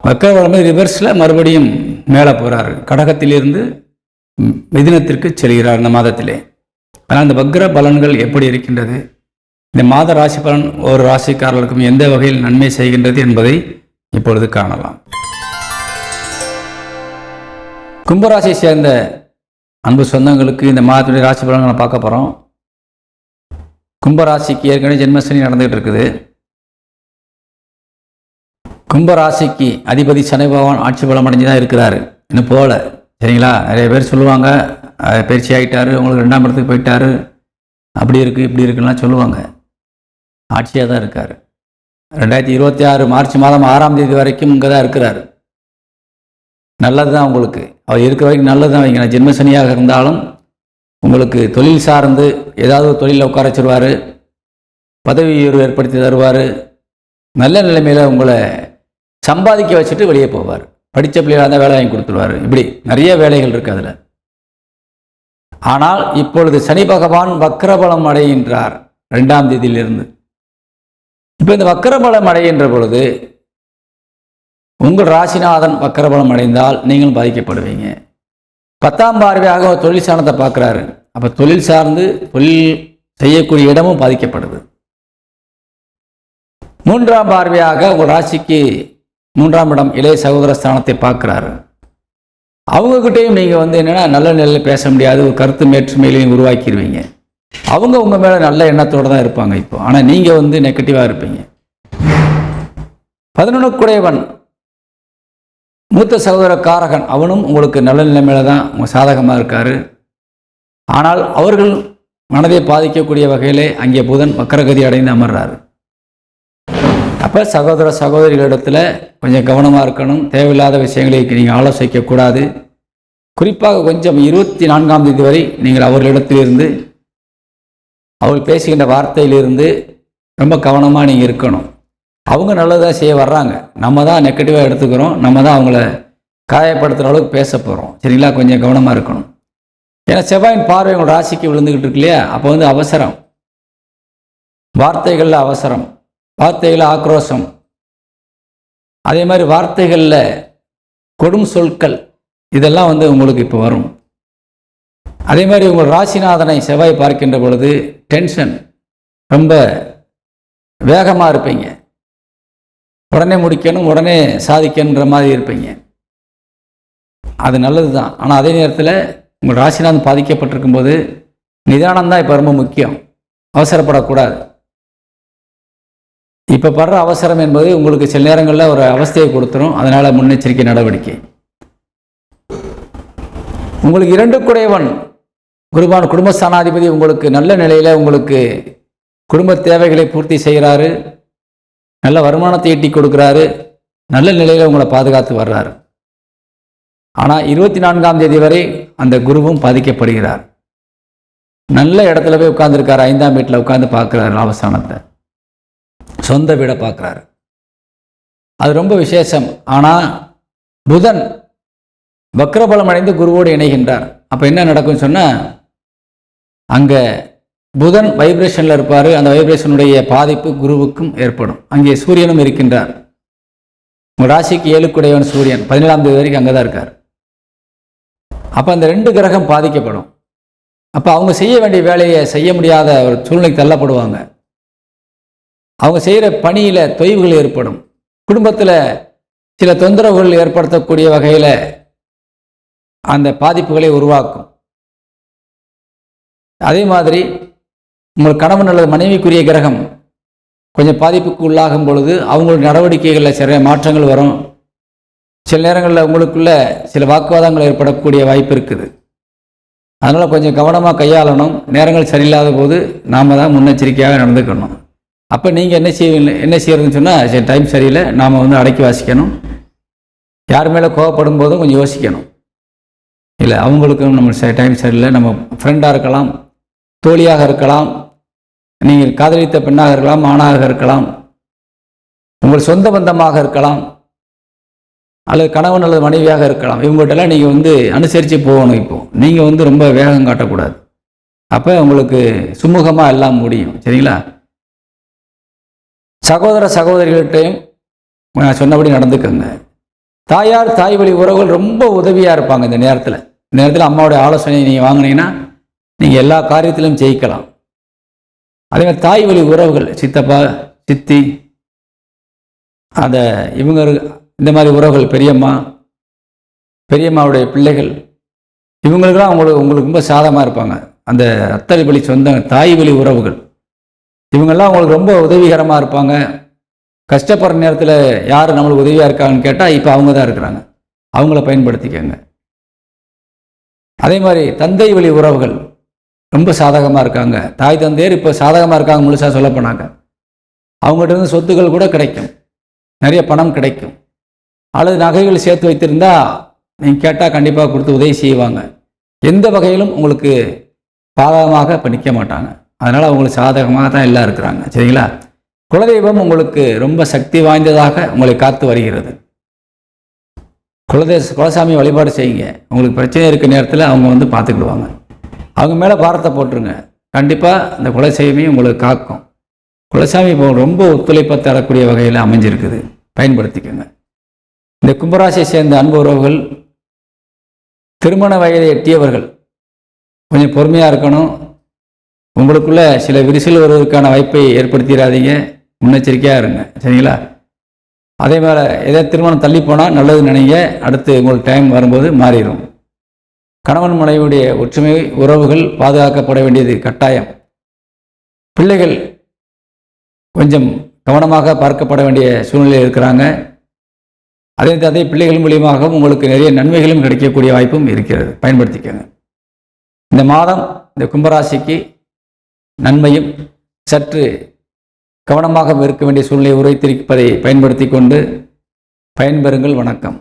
வக்கரபலம் ரிவர்ஸில் மறுபடியும் மேலே போகிறார் கடகத்திலிருந்து மிதினத்திற்கு செல்கிறார் இந்த மாதத்திலே. ஆனால் இந்த வக்ர பலன்கள் எப்படி இருக்கின்றது? இந்த மாத ராசி பலன் ஒரு ராசிக்காரர்களுக்கும் எந்த வகையில் நன்மை செய்கின்றது என்பதை இப்பொழுது காணலாம். கும்பராசியை சேர்ந்த அன்பு சொந்தங்களுக்கு இந்த மாதத்துடைய ராசி பலன்களை பார்க்க போகிறோம் கும்பராசிக்கு ஏற்கனவே ஜென்மசனி நடந்துகிட்டு இருக்குது. கும்பராசிக்கு அதிபதி சனி பகவான் ஆட்சி பலம் அடைஞ்சு தான் இருக்கிறாரு. இன்னும் போகல சரிங்களா? நிறைய பேர் சொல்லுவாங்க பயிற்சி ஆகிட்டாரு உங்களுக்கு ரெண்டாம் இடத்துக்கு போயிட்டாரு. அப்படி இருக்குது இப்படி இருக்குலாம் சொல்லுவாங்க. ஆட்சியாக தான் இருக்கார். ரெண்டாயிரத்தி இருபத்தி ஆறு மார்ச் மாதம் ஆறாம் தேதி வரைக்கும் இங்கே தான் இருக்கிறார். நல்லது தான் உங்களுக்கு. அவர் இருக்கிற வரைக்கும் நல்லது தான் வைங்க ஜென்மசனியாக இருந்தாலும் உங்களுக்கு தொழில் சார்ந்து ஏதாவது ஒரு தொழிலில் உட்கார வச்சிருவார். பதவி உயர்வு ஏற்படுத்தி தருவார். நல்ல நிலைமையில் உங்களை சம்பாதிக்க வச்சுட்டு வெளியே போவார். படித்த பிள்ளைகளாக இருந்தால் வேலை வாங்கி கொடுத்துருவார். இப்படி நிறைய வேலைகள் இருக்குது அதில். ஆனால் இப்பொழுது சனி பகவான் வக்கரபலம் அடைகின்றார் ரெண்டாம் தேதியிலிருந்து. இப்போ இந்த வக்கரபலம் அடைகின்ற பொழுது உங்கள் ராசிநாதன் வக்கரபலம் அடைந்தால் நீங்களும் பாதிக்கப்படுவீங்க. பத்தாம் பார்வையாக ஒரு தொழில் சாணத்தை பார்க்குறாரு. அப்போ தொழில் சார்ந்து தொழில் செய்யக்கூடிய இடமும் பாதிக்கப்படுது. மூன்றாம் பார்வையாக உங்கள் ராசிக்கு மூன்றாம் இடம் இளைய சகோதர ஸ்தானத்தை பார்க்குறாரு. அவங்கக்கிட்டேயும் நீங்கள் வந்து என்னென்னா நல்ல நிலையில் பேச முடியாது ஒரு கருத்து மேற்றுமையிலையும் உருவாக்கிடுவீங்க அவங்க உங்கள் மேலே நல்ல எண்ணத்தோடு தான் இருப்பாங்க இப்போ. ஆனால் நீங்கள் வந்து நெகட்டிவாக இருப்பீங்க. பதினொன்றுக்குடையவன் மூத்த சகோதர காரகன் அவனும் உங்களுக்கு நல்ல நிலைமையில தான் உங்கள் சாதகமாக இருக்கார். ஆனால் அவர்கள் மனதை பாதிக்கக்கூடிய வகையிலே அங்கே புதன் வக்கரகதி அடைந்து அமர்றாரு. அப்போ சகோதர சகோதரிகளிடத்தில் கொஞ்சம் கவனமாக இருக்கணும். தேவையில்லாத விஷயங்களை நீங்கள் ஆலோசிக்கக்கூடாது. குறிப்பாக கொஞ்சம் இருபத்தி நான்காம் தேதி வரை நீங்கள் அவர்களிடத்திலிருந்து அவர்கள் பேசுகின்ற வார்த்தையிலிருந்து ரொம்ப கவனமாக நீங்கள் இருக்கணும். அவங்க நல்லதாக செய்ய வர்றாங்க. நம்ம தான் நெகட்டிவாக எடுத்துக்கிறோம். நம்ம தான் அவங்கள காயப்படுத்துகிற அளவுக்கு பேச போகிறோம் சரிங்களா? கொஞ்சம் கவனமாக இருக்கணும். ஏன்னா செவ்வாயின் பார்வை உங்கள் ராசிக்கு விழுந்துக்கிட்டு இருக்கு இல்லையா? அப்போ வந்து அவசரம். வார்த்தைகளில் அவசரம். வார்த்தைகள் ஆக்ரோஷம். அதே மாதிரி வார்த்தைகளில் கொடும் சொற்கள் இதெல்லாம் வந்து உங்களுக்கு இப்போ வரும். அதே மாதிரி உங்கள் ராசிநாதனை செவ்வாய் பார்க்கின்ற பொழுது டென்ஷன் ரொம்ப வேகமாக இருப்பீங்க. உடனே முடிக்கணும் உடனே சாதிக்கணுன்ற மாதிரி இருப்பீங்க. அது நல்லது தான் ஆனால் அதே நேரத்தில் உங்கள் ராசிநாதன் பாதிக்கப்பட்டிருக்கும் போது நிதானம் தான் இப்போ ரொம்ப முக்கியம். அவசரப்படக்கூடாது. இப்போ படுற அவசரம் என்பது உங்களுக்கு சில நேரங்களில் ஒரு அவஸ்தையை கொடுத்துரும். அதனால் முன்னெச்சரிக்கை நடவடிக்கை. உங்களுக்கு இரண்டு குடையவன் குருபான் குடும்பஸ்தானாதிபதி உங்களுக்கு நல்ல நிலையில் உங்களுக்கு குடும்ப தேவைகளை பூர்த்தி செய்கிறாரு. நல்ல வருமானத்தை ஈட்டி கொடுக்குறாரு. நல்ல நிலையில் உங்களை பாதுகாத்து வர்றாரு. ஆனால் இருபத்தி நான்காம் தேதி வரை அந்த குருவும் பாதிக்கப்படுகிறார். நல்ல இடத்துல போய் உட்காந்துருக்காரு ஐந்தாம் வீட்டில் உட்காந்து பார்க்குறாரு லாபஸ்தானத்தை சொந்த வீடை பார்க்குறாரு. அது ரொம்ப விசேஷம். ஆனால் புதன் வக்ரபலம் அடைந்து குருவோடு இணைகின்றார். அப்போ என்ன நடக்கும்னு சொன்னால் அங்கே புதன் வைப்ரேஷனில் இருப்பார். அந்த வைப்ரேஷனுடைய பாதிப்பு குருவுக்கும் ஏற்படும். அங்கே சூரியனும் இருக்கின்றார். உங்கள் ராசிக்கு ஏழுக்குடையவன் சூரியன். பதினேழாம் தேதி வரைக்கும் அங்கே தான் இருக்கார். அப்போ அந்த ரெண்டு கிரகம் பாதிக்கப்படும். அப்போ அவங்க செய்ய வேண்டிய வேலையை செய்ய முடியாத ஒரு சூழ்நிலைக்கு தள்ளப்படுவாங்க. அவங்க செய்கிற பணியில் தொய்வுகள் ஏற்படும். குடும்பத்தில் சில தொந்தரவுகள் ஏற்படுத்தக்கூடிய வகையில் அந்த பாதிப்புகளை உருவாக்கும். அதே மாதிரி உங்கள் கணவன் அல்லது மனைவிக்குரிய கிரகம் கொஞ்சம் பாதிப்புக்கு உள்ளாகும் பொழுது அவங்களுடைய நடவடிக்கைகளில் சில மாற்றங்கள் வரும். சில நேரங்களில் உங்களுக்குள்ள சில வாக்குவாதங்கள் ஏற்படக்கூடிய வாய்ப்பு இருக்குது. அதனால் கொஞ்சம் கவனமாக கையாளணும். நேரங்கள் சரியில்லாத போது நாம் தான் முன்னெச்சரிக்கையாக நடந்துக்கணும். அப்போ நீங்கள் என்ன செய்வீங்க? என்ன செய்யறதுன்னு சொன்னால் சரி டைம் சரியில்லை நாம் வந்து அடக்கி வாசிக்கணும். யார் மேலே கோவப்படும் போதும் கொஞ்சம் யோசிக்கணும். இல்லை அவங்களுக்கும் நம்ம ச- டைம் சரியில்லை நம்ம ஃப்ரெண்டாக இருக்கலாம் தோழியாக இருக்கலாம் நீங்கள் காதலித்த பெண்ணாக இருக்கலாம் ஆணாக இருக்கலாம் உங்கள் சொந்த பந்தமாக இருக்கலாம் அல்லது கணவன் அல்லது மனைவியாக இருக்கலாம் இவங்ககிட்டலாம் நீங்கள் வந்து அனுசரித்து போகணும் இப்போது நீங்கள் வந்து ரொம்ப வேகம் காட்டக்கூடாது. அப்போ உங்களுக்கு சுமூகமாக எல்லாம் முடியும் சரிங்களா? சகோதர சகோதரிகள்கிட்டையும் நான் சொன்னபடி நடந்துக்கோங்க. தாயார் தாய் வழி உறவுகள் ரொம்ப உதவியாக இருப்பாங்க இந்த நேரத்தில். இந்த நேரத்தில் அம்மாவுடைய ஆலோசனை நீங்கள் வாங்கினீங்கன்னா நீங்கள் எல்லா காரியத்திலும் ஜெயிக்கலாம். அதே மாதிரி தாய் வழி உறவுகள் சித்தப்பா சித்தி அந்த இவங்க இந்த மாதிரி உறவுகள் பெரியம்மா பெரியம்மாவுடைய பிள்ளைகள் இவங்களுக்கெல்லாம் அவங்களுக்கு உங்களுக்கு ரொம்ப சாதமாக இருப்பாங்க. அந்த அத்தனை வழி சொந்த தாய் வழி உறவுகள். இவங்கெல்லாம் அவங்களுக்கு ரொம்ப உதவிகரமாக இருப்பாங்க. கஷ்டப்படுற நேரத்தில் யார் நம்மளுக்கு உதவியாக இருக்காங்கன்னு கேட்டால் இப்போ அவங்க தான் இருக்கிறாங்க. அவங்கள பயன்படுத்திக்கங்க. அதே மாதிரி தந்தை வழி உறவுகள் ரொம்ப சாதகமாக இருக்காங்க. தாய் தந்தையர் இப்போ சாதகமாக இருக்காங்க முழுசாக சொல்ல போனாங்க. அவங்ககிட்ட இருந்து சொத்துக்கள் கூட கிடைக்கும். நிறைய பணம் கிடைக்கும். அல்லது நகைகள் சேர்த்து வைத்திருந்தா நீங்கள் கேட்டால் கண்டிப்பாக கொடுத்து உதவி செய்வாங்க. எந்த வகையிலும் உங்களுக்கு பாதகமாக இப்போ நிற்க மாட்டாங்க. அதனால் அவங்களுக்கு சாதகமாக தான் எல்லாம் இருக்கிறாங்க. சரிங்களா? குலதெய்வம் உங்களுக்கு ரொம்ப சக்தி வாய்ந்ததாக உங்களை காத்து வருகிறது. குலதே குலசாமி வழிபாடு செய்யுங்க. உங்களுக்கு பிரச்சனை இருக்க நேரத்தில் அவங்க வந்து பார்த்துக்கிடுவாங்க. அவங்க மேலே பாரத்தை போட்டுருங்க. கண்டிப்பாக அந்த குலசாமி உங்களுக்கு காக்கும். குலசாமி இப்போ ரொம்ப ஒத்துழைப்பை தரக்கூடிய வகையில் அமைஞ்சிருக்குது. பயன்படுத்திக்கோங்க. இந்த கும்பராசியை சேர்ந்த அன்பு உறவுகள் திருமண வயதை எட்டியவர்கள் கொஞ்சம் பொறுமையாக இருக்கணும். உங்களுக்குள்ள சில விரிசல் வருவதற்கான வாய்ப்பை ஏற்படுத்திடாதீங்க முன்னெச்சரிக்கையாக இருங்க. சரிங்களா? அதே மாதிரி எதாவது திருமணம் தள்ளி போனால் நல்லது நினைங்க. அடுத்து உங்களுக்கு டைம் வரும்போது மாறிடும். கணவன் மனைவியுடைய ஒற்றுமை உறவுகள் பாதுகாக்கப்பட வேண்டியது கட்டாயம். பிள்ளைகள் கொஞ்சம் கவனமாக பார்க்கப்பட வேண்டிய சூழ்நிலையில் இருக்கிறாங்க. அதே அதே பிள்ளைகள் மூலியமாகவும் உங்களுக்கு நிறைய நன்மைகளும் கிடைக்கக்கூடிய வாய்ப்பும் இருக்கிறது. பயன்படுத்திக்கோங்க. இந்த மாதம் இந்த கும்பராசிக்கு நன்மையும் சற்று கவனமாக இருக்க வேண்டிய சூழ்நிலை உரைத்திருப்பதை பயன்படுத்தி கொண்டு பயன்பெறுங்கள் வணக்கம்.